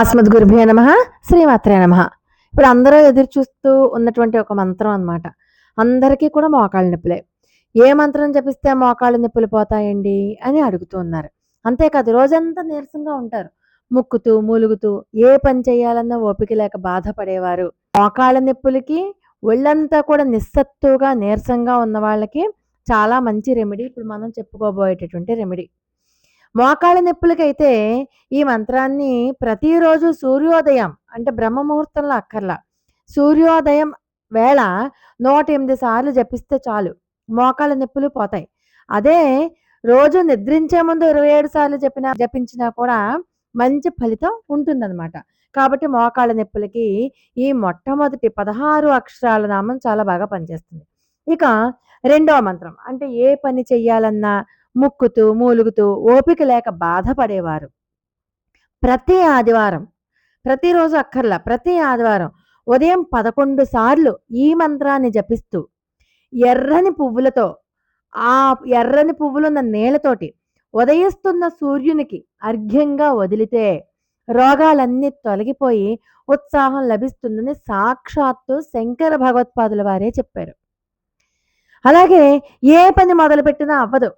అస్మద్ గురుభ్యో నమ శ్రీమాత్రే నమ. ఇప్పుడు అందరూ ఎదురు చూస్తూ ఉన్నటువంటి ఒక మంత్రం అన్నమాట. అందరికీ కూడా మోకాళ్ళ నొప్పులే. ఏ మంత్రం జపిస్తే మోకాళ్ళ నొప్పులు పోతాయండి అని అడుగుతూ ఉన్నారు. అంతేకాదు రోజంతా నీరసంగా ఉంటారు. ముక్కుతూ మూలుగుతూ ఏ పని చేయాలన్నా ఓపిక లేక బాధపడేవారు. మోకాళ్ళ నొప్పులకి ఒళ్ళంతా కూడా నిస్సత్తుగా నీరసంగా ఉన్న వాళ్ళకి చాలా మంచి రెమెడీ ఇప్పుడు మనం చెప్పుకోబోయేటటువంటి రెమెడీ మోకాళ్ళ నొప్పులకైతే ఈ మంత్రాన్ని ప్రతిరోజు సూర్యోదయం అంటే బ్రహ్మ ముహూర్తంలో అక్కర్లా. సూర్యోదయం వేళ నూట ఎనిమిది సార్లు జపిస్తే చాలు. మోకాళ్ళ నొప్పులు పోతాయి. అదే రోజు నిద్రించే ముందు ఇరవై ఏడు సార్లు చెప్పినా జపించినా కూడా మంచి ఫలితం ఉంటుందన్నమాట. కాబట్టి మోకాళ్ళ నొప్పులకి ఈ మొట్టమొదటి పదహారు అక్షరాల నామం చాలా బాగా పనిచేస్తుంది. ఇక రెండవ మంత్రం అంటే ఏ పని చెయ్యాలన్నా ముక్కుతూ మూలుగుతూ ఓపిక లేక బాధపడేవారు. ప్రతి ఆదివారం ప్రతిరోజు అక్కర్లా ప్రతి ఆదివారం ఉదయం పదకొండు సార్లు ఈ మంత్రాన్ని జపిస్తూ ఎర్రని పువ్వులతో ఆ ఎర్రని పువ్వులున్న నీళ్ళతోటి ఉదయిస్తున్న సూర్యునికి అర్ఘ్యంగా వదిలితే రోగాలన్నీ తొలగిపోయి ఉత్సాహం లభిస్తుందని సాక్షాత్తు శంకర భగవత్పాదుల వారే చెప్పారు. అలాగే ఏ పని మొదలుపెట్టినా అవ్వదు.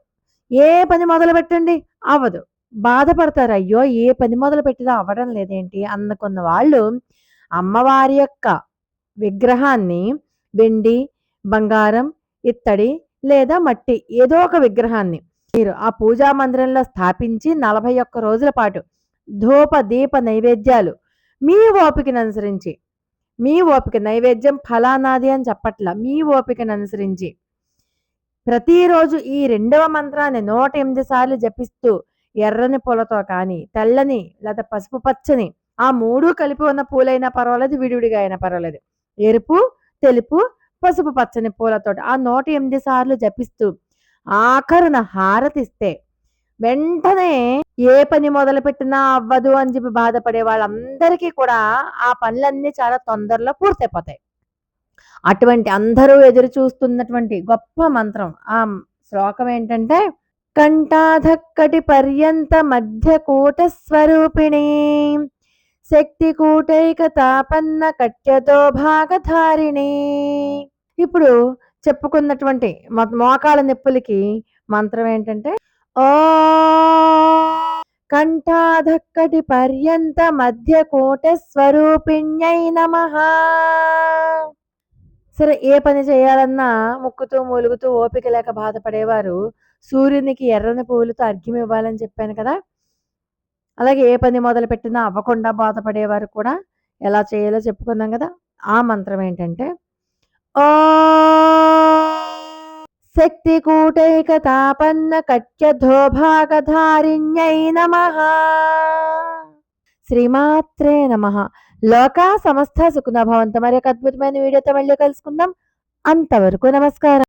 ఏ పని మొదలు పెట్టండి అవ్వదు. బాధపడతారు. అయ్యో ఏ పని మొదలు పెట్టినా అవ్వడం లేదేంటి? అనుకున్న వాళ్ళు అమ్మవారి యొక్క విగ్రహాన్ని వెండి బంగారం ఇత్తడి లేదా మట్టి ఏదో ఒక విగ్రహాన్ని మీరు ఆ పూజా మందిరంలో స్థాపించి నలభై ఒక్క రోజుల పాటు ధూప దీప నైవేద్యాలు మీ ఓపికను అనుసరించి మీ ఓపిక నైవేద్యం ఫలానాది అని చెప్పట్ల మీ ఓపికను అనుసరించి ప్రతిరోజు ఈ రెండవ మంత్రాన్ని నూట ఎనిమిది సార్లు జపిస్తూ ఎర్రని పూలతో కానీ తెల్లని లేదా పసుపు పచ్చని ఆ మూడు కలిపి ఉన్న పూలైనా పర్వాలేదు విడివిడిగా అయినా పర్వాలేదు. ఎరుపు తెలుపు పసుపు పచ్చని పూలతో ఆ నూట ఎనిమిది సార్లు జపిస్తూ ఆఖరున హారతిస్తే వెంటనే ఏ పని మొదలు పెట్టినా అవ్వదు అని చెప్పి బాధపడే వాళ్ళందరికీ కూడా ఆ పనులన్నీ చాలా తొందరలో పూర్తయిపోతాయి. అటువంటి అందరూ ఎదురు చూస్తున్నటువంటి గొప్ప మంత్రం. ఆ శ్లోకం ఏంటంటే కంఠాధక్కటి పర్యంత మధ్య కూట స్వరూపిణి శక్తి కూటైక తాపన్న కట్యతో భాగధారిణి. ఇప్పుడు చెప్పుకున్నటువంటి మోకాల మోకాళ్ళ నొప్పులకి మంత్రం ఏంటంటే ఓ కంఠాధక్కటి పర్యంత మధ్య కూట స్వరూపిణ్యై నమ. సరే ఏ పని చేయాలన్నా ముక్కుతూ మూలుగుతూ ఓపిక లేక బాధపడేవారు సూర్యునికి ఎర్రని పువ్వులతో అర్ఘ్యం ఇవ్వాలని చెప్పాను కదా. అలాగే ఏ పని మొదలు పెట్టినా అవ్వకుండా బాధపడేవారు కూడా ఎలా చేయాలో చెప్పుకున్నాం కదా. ఆ మంత్రం ఏంటంటే ఓ శక్తి కూటైక తాపన్న కట్యధో భాగధారిణ్యై నమ. శ్రీమాత్రే నమ. లోక సమస్త సుఖనభవంత. మరి ఒక అద్భుతమైన వీడియోతో మళ్ళీ కలుసుకుందాం. అంతవరకు నమస్కారం.